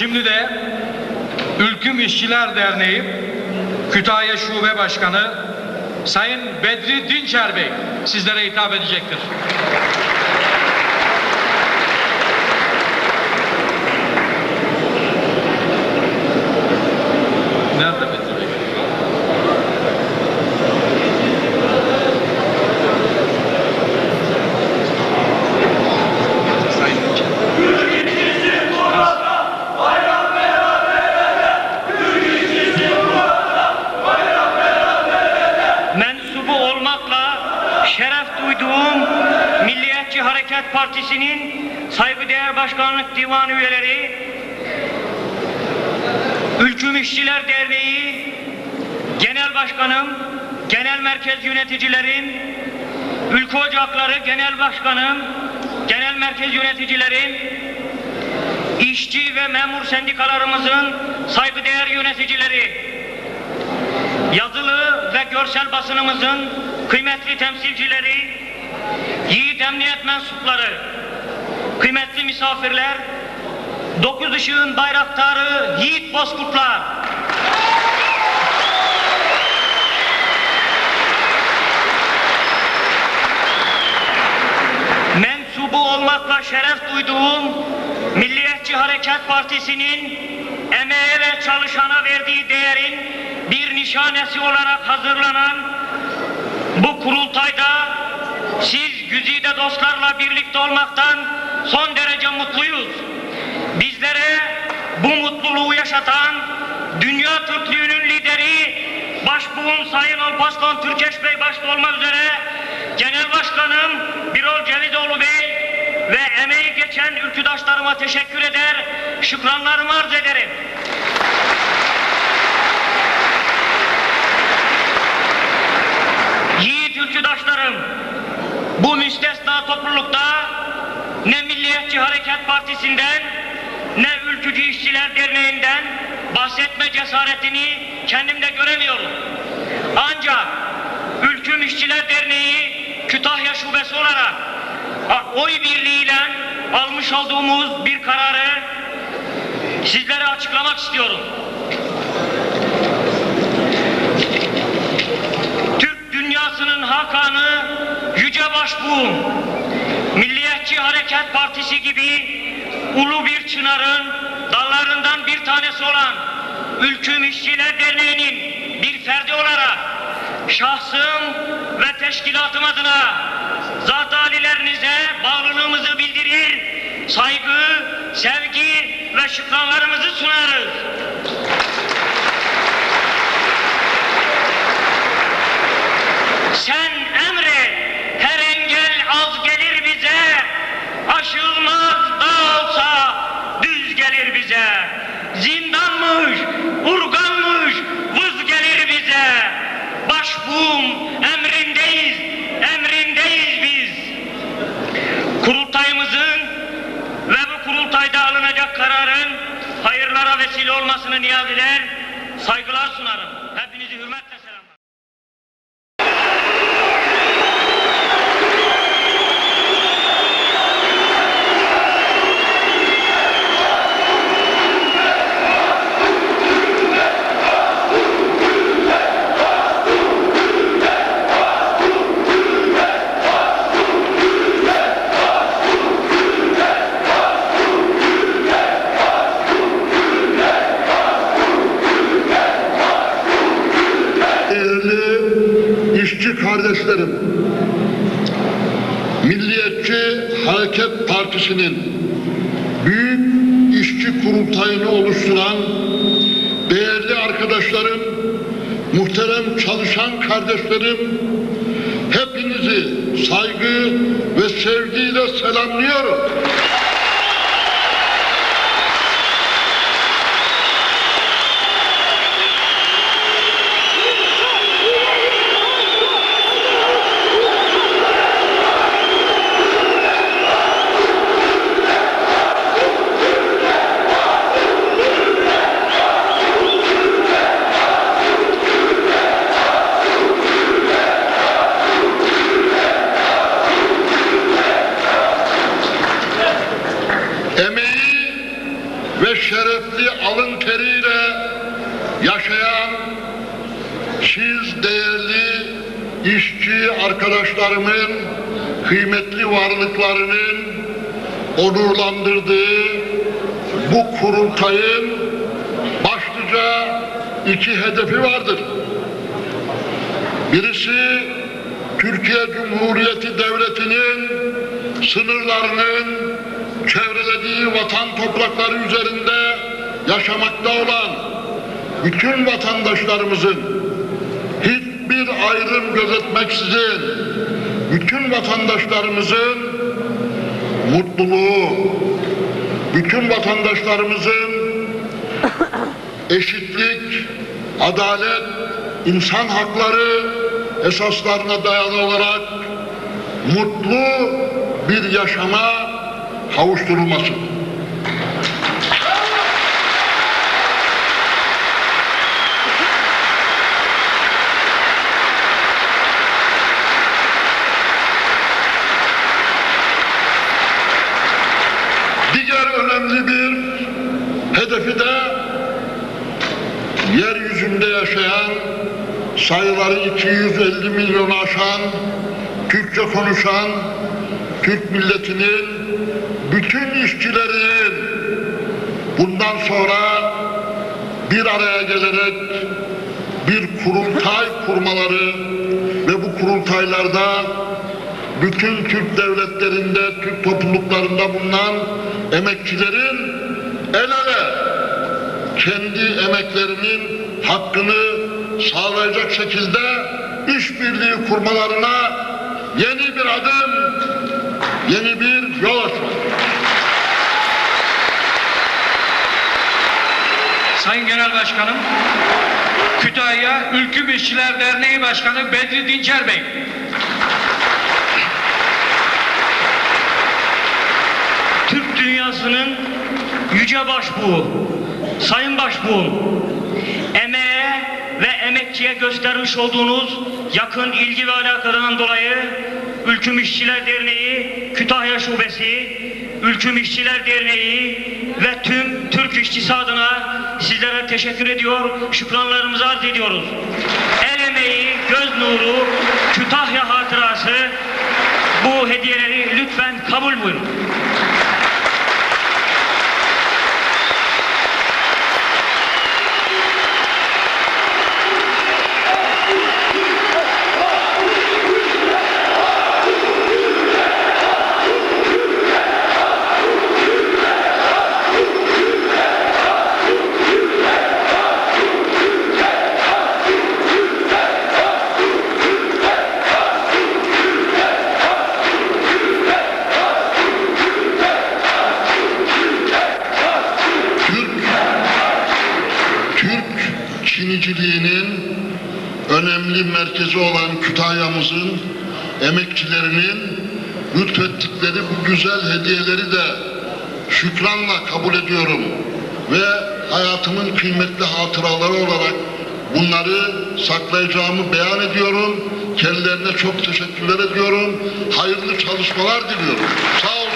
Şimdi de Ülküm İşçiler Derneği Kütahya Şube Başkanı Sayın Bedri Dinçer Bey sizlere hitap edecektir. Nerede Bedri Bey? Sayın Dinçer. mensubu olmakla şeref duyduğum Hareket Partisi'nin saygıdeğer başkanlık divan üyeleri, Ülküm İşçiler Derneği Genel Başkanım, Genel Merkez Yöneticilerim, Ülke Ocakları Genel Başkanım, Genel Merkez Yöneticilerim, işçi ve memur sendikalarımızın saygıdeğer yöneticileri, yazılı ve görsel basınımızın kıymetli temsilcileri, yiğit emniyet mensupları, kıymetli misafirler, dokuz ışığın bayraktarı, yiğit bozkurtlar, mensubu olmakla şeref duyduğum Milliyetçi Hareket Partisi'nin emeğe ve çalışana verdiği değerin bir nişanesi olarak hazırlanan bu kurultayda siz güzide dostlarla birlikte olmaktan son derece mutluyuz. Bizlere bu mutluluğu yaşatan dünya Türklüğünün lideri Başbuğum Sayın Alparslan Türkeş Bey başta olmak üzere Genel Başkanım Birol Cevizoğlu Bey ve emeği geçen ülküdaşlarıma teşekkür eder, şükranlarımı arz ederim. Yiğit ülküdaşlarım, bu müstesna toplulukta ne Milliyetçi Hareket Partisi'nden ne Ülkücü İşçiler Derneği'nden bahsetme cesaretini kendimde göremiyorum. Ancak Ülküm İşçiler Derneği Kütahya Şubesi olarak oy birliğiyle almış olduğumuz bir kararı sizlere açıklamak istiyorum. Türk dünyasının hakanı Yüce Başbuğum, Milliyetçi Hareket Partisi gibi ulu bir çınarın dallarından bir tanesi olan Ülküm İşçiler Derneği'nin bir ferdi olarak şahsım ve teşkilatım adına zat alilerinize bağlılığımızı bildirir, saygı, sevgi ve şükranlarımızı sunarız. Sen aşılmaz dağ olsa düz gelir bize. Zindanmış, urganmış, vız gelir bize. Başbuğum emrindeyiz, emrindeyiz biz. Kurultayımızın ve bu kurultayda alınacak kararın hayırlara vesile olmasını niyaz eder, saygılar sunarım. Hepinizi hürmetle selamlarım. Değerli işçi kardeşlerim, Milliyetçi Hareket Partisi'nin büyük işçi kurultayını oluşturan değerli arkadaşlarım, muhterem çalışan kardeşlerim, hepinizi saygı ve sevgiyle selamlıyorum. Şerefli alın teriyle yaşayan siz değerli işçi arkadaşlarımın kıymetli varlıklarının onurlandırdığı bu kurultayın başlıca iki hedefi vardır. Birisi Türkiye Cumhuriyeti Devleti'nin sınırlarının çevrelediği vatan toprakları üzerinde yaşamakta olan bütün vatandaşlarımızın hiçbir ayrım gözetmeksizin bütün vatandaşlarımızın mutluluğu, bütün vatandaşlarımızın eşitlik, adalet, insan hakları esaslarına dayalı olarak mutlu bir yaşama kavuşturulması. Diğer önemli bir hedefi de yeryüzünde yaşayan sayıları 250 milyonu aşan Türkçe konuşan Türk milletinin bütün işçilerin bundan sonra bir araya gelerek bir kurultay kurmaları ve bu kurultaylarda bütün Türk devletlerinde, Türk topluluklarında bulunan emekçilerin el ele kendi emeklerinin hakkını sağlayacak şekilde işbirliği kurmalarına yeni bir adım, yeni bir Sayın Genel Başkanım, Kütahya Ülküm İşçiler Derneği Başkanı Bedri Dinçer Bey. Türk dünyasının yüce başbuğu, sayın başbuğum, emeğe ve emekçiye göstermiş olduğunuz yakın ilgi ve alakadan dolayı Ülküm İşçiler Derneği Kütahya Şubesi, Ülküm İşçiler Derneği ve tüm Türk işçisi adına sizlere teşekkür ediyor, şükranlarımızı arz ediyoruz. El emeği, göz nuru, Kütahya hatırası bu hediyeleri lütfen kabul buyurun. Çiniciliğinin önemli merkezi olan Kütahya'mızın emekçilerinin lütfettikleri bu güzel hediyeleri de şükranla kabul ediyorum ve hayatımın kıymetli hatıraları olarak bunları saklayacağımı beyan ediyorum. Kendilerine çok teşekkürler ediyorum. Hayırlı çalışmalar diliyorum. Sağ